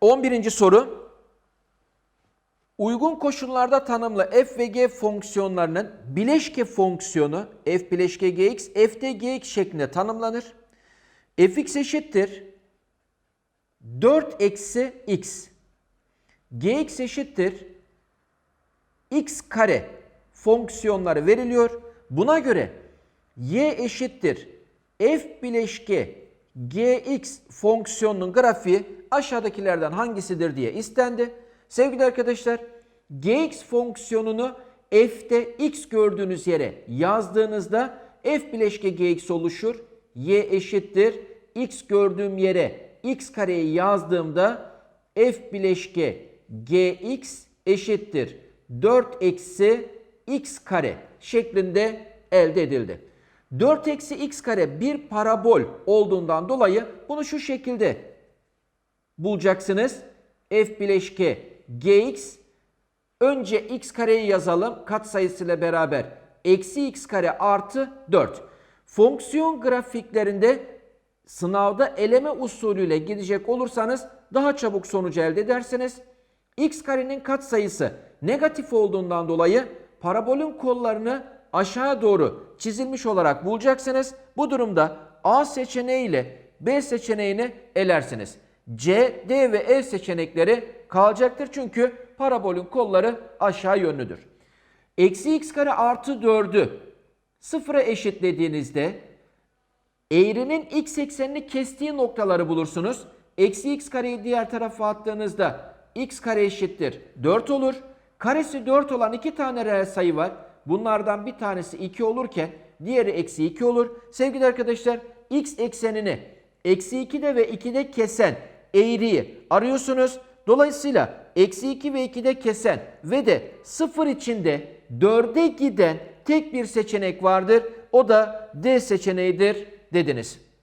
11. soru. Uygun koşullarda tanımlı f ve g fonksiyonlarının bileşke fonksiyonu f bileşke gx, f de gx şeklinde tanımlanır. fx eşittir 4 eksi x. gx eşittir x kare fonksiyonları veriliyor. Buna göre y eşittir f bileşke gx fonksiyonunun grafiği aşağıdakilerden hangisidir diye istendi. Sevgili arkadaşlar gx fonksiyonunu f'te x gördüğünüz yere yazdığınızda f bileşke gx oluşur. y eşittir x gördüğüm yere x kareyi yazdığımda f bileşke gx eşittir 4 eksi x kare şeklinde elde edildi. 4 eksi x kare bir parabol olduğundan dolayı bunu şu şekilde bulacaksınız. f bileşke gx önce x kareyi yazalım katsayısıyla beraber eksi x kare artı 4. Fonksiyon grafiklerinde sınavda eleme usulüyle gidecek olursanız daha çabuk sonucu elde edersiniz. x karenin katsayısı negatif olduğundan dolayı parabolün kollarını aşağı doğru çizilmiş olarak bulacaksınız. Bu durumda A seçeneği ile B seçeneğini elersiniz. C, D ve E seçenekleri kalacaktır çünkü parabolün kolları aşağı yönlüdür. Eksi x kare artı 4'ü sıfıra eşitlediğinizde eğrinin x eksenini kestiği noktaları bulursunuz. Eksi x kareyi diğer tarafa attığınızda x kare eşittir 4 olur. Karesi 4 olan iki tane reel sayı var. Bunlardan bir tanesi 2 olurken diğeri eksi 2 olur. Sevgili arkadaşlar x eksenini eksi 2'de ve 2'de kesen eğriyi arıyorsunuz. Dolayısıyla eksi 2 ve 2'de kesen ve de 0 içinde 4'e giden tek bir seçenek vardır. O da D seçeneğidir dediniz.